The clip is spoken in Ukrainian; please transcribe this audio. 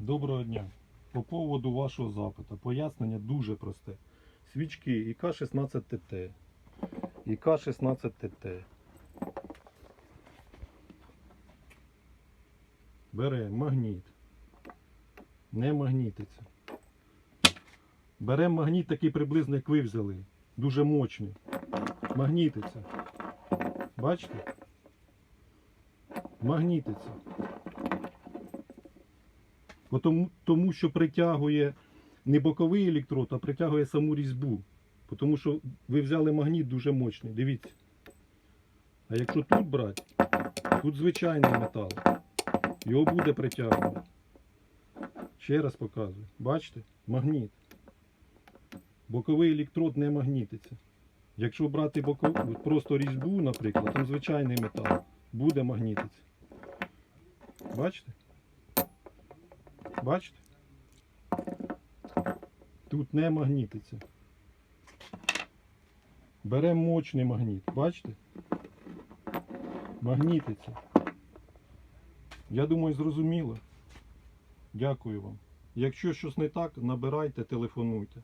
Доброго дня. По поводу вашого запиту. Пояснення дуже просте. Свічки ІК-16ТТ. ІК-16ТТ. Беремо магніт. Не магнітиться. Беремо магніт такий приблизно, як ви взяли. Дуже мощний. Магнітиться. Бачите? Магнітиться. Тому, тому що притягує не боковий електрод, а притягує саму різьбу. Тому що ви взяли магніт дуже мощний, дивіться. А якщо тут брати, тут звичайний метал. Його буде притягувати. Ще раз показую. Бачите? Магніт. Боковий електрод не магнітиться. Якщо брати бокову, просто різьбу, наприклад, там звичайний метал, буде магнітитися. Бачите? Бачите? Тут не магнітиться. Беремо мощний магніт. Бачите? Магнітиться. Я думаю, зрозуміло. Дякую вам. Якщо щось не так, набирайте, телефонуйте.